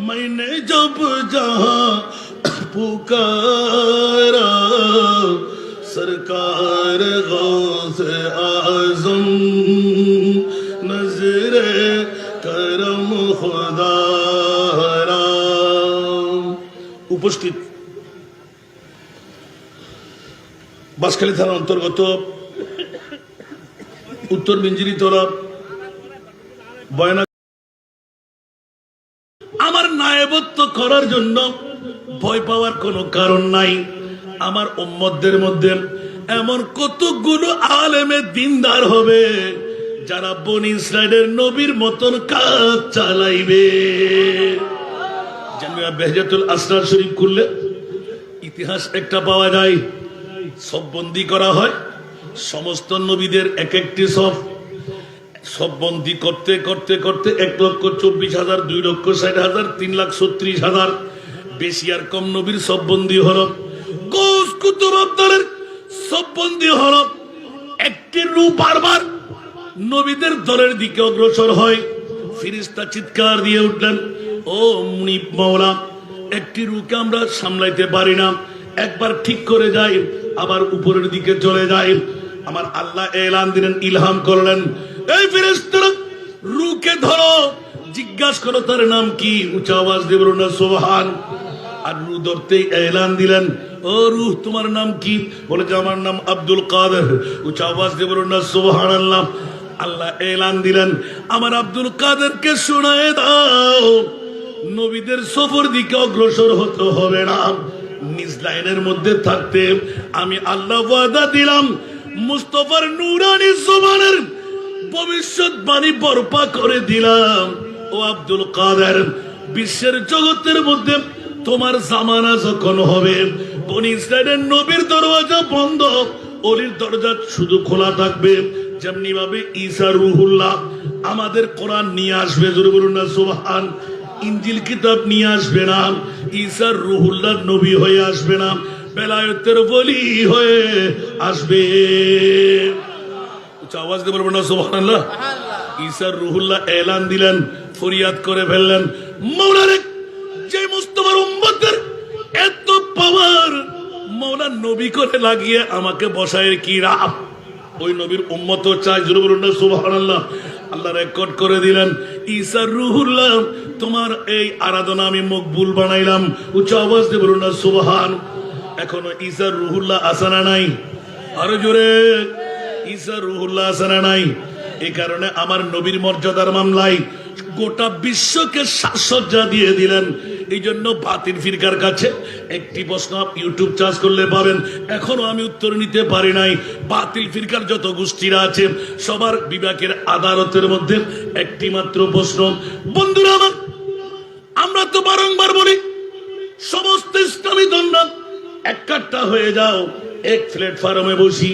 मैंने जब जहां पुकारा सरकार गौस आजम नजरे करम खुदारा উপস্থিত বাঁশখালী থানার অন্তর্গত উত্তর মিঞ্জিরি তরফ বয়না নায়বত্ব করার জন্য ভয় পাওয়ার কোনো কারণ নাই। আমার উম্মতদের মধ্যে এমন কতগুলো আলেমে দিনদার হবে, যারা বনি ইসরায়েলের নবীর মতন কাজ চালাইবে। বেহজাতুল আসরার শরীফ খুললে ইতিহাস একটা পাওয়া যায়, সব বন্দি করা হয়, সমস্ত নবীদের এক একটি সব। সব বন্দি করতে করতে করতে এক লক্ষ চব্বিশ হাজার, দুই লক্ষ ষাট হাজার, তিন লাখ ছত্রিশ হাজার। বেশি আর কম নবীর সব বন্দি হল একটি নবীদের দলের দিকে অগ্রসর হয়। ফিরিস্তা চিৎকার দিয়ে উঠলেন, ও একটি আমরা সামলাইতে পারি না। একবার ঠিক করে যাই, আবার উপরের দিকে চলে যাই। আমার আল্লাহ এলান দিলেন, ইলহাম করলেন এই ফিরিস্তারা রুকে ধরো। জিজ্ঞাসা করো, তার নাম কি? উঁচা আওয়াজ দেব না সোহান আর রু ধরতেই এলান দিলেন, ও রুহ, তোমার নাম কি? বলে যে, আমার নাম আব্দুল কাদের। উঁচা আওয়াজ দেব না সোহান আল্লাহ আল্লাহ এলান দিলেন, আমার আব্দুল কাদেরকে শোনায় দাও। নবীদের সফর দিকে অগ্রসর হতে হবে না। নিজ লাইনের মধ্যে থাকতে আমি আল্লাহ ওয়াদা দিলাম, মুস্তফার নুরানি জমানের ভবিষ্যৎবাণী বরপা করে দিলাম। ও আব্দুল কাদের, বিশ্বের জগতের মধ্যে তোমার জামানা যখন হবে, বনি ইসরায়েলের নবীর দরওয়াজা বন্ধ, অলির দরজা শুধু খোলা থাকবে। যেমনি ভাবে ঈসা রুহুল্লাহ আমাদের কোরআন নিয়ে আসবে, জোরে বলুন সুবহান। ইঞ্জিল কিতাব নিয়ে আসবে না ঈসার রুহুল্লাহ নবী হয়ে আসবে না, বেলায়তের বলি হয়ে আসবে। উচ্চ আওয়াজ দিয়ে বলবেন না সুবহানাল্লাহ। ঈসার রুহুল্লাহ এলান দিলেন ফরিয়াদ করে ফেললেন। মৌলারে যে মুস্তফার উম্মতের এত পাওয়ার মৌলা নবী করে লাগিয়ে আমাকে বসায় কি রাব? ওই নবীর উম্মত চাই না সুবহানাল্লাহ। আল্লাহ রেকর্ড করে দিলেন ঈসার রুহুল্লাহ তোমার এই আরাধনা আমি মকবুল বানাইলাম। উচ্চ আওয়াজ দিয়ে বলুন না সুবহান। এখনও ঈসার রুহুল্লাহ আসানা নাই? আরও জোরে। নাই? এই কারণে আমার মর্যাদার গোটা বিশ্বকে সাজসজ্জা দিয়ে দিলেন। এই জন্য বাতিল কাছে একটি প্রশ্ন ইউটিউব চার্জ করলে এখনও আমি উত্তর নিতে পারি নাই। বাতিল ফিরকার যত গোষ্ঠীরা আছে, সবার বিবেকের আদালতের মধ্যে একটি মাত্র প্রশ্ন। বন্ধুরা আমার, আমরা তো বারংবার বলি, সমস্ত ইসলামী দণ্ডা এক হয়ে যাও, এক প্ল্যাটফর্মে বসি।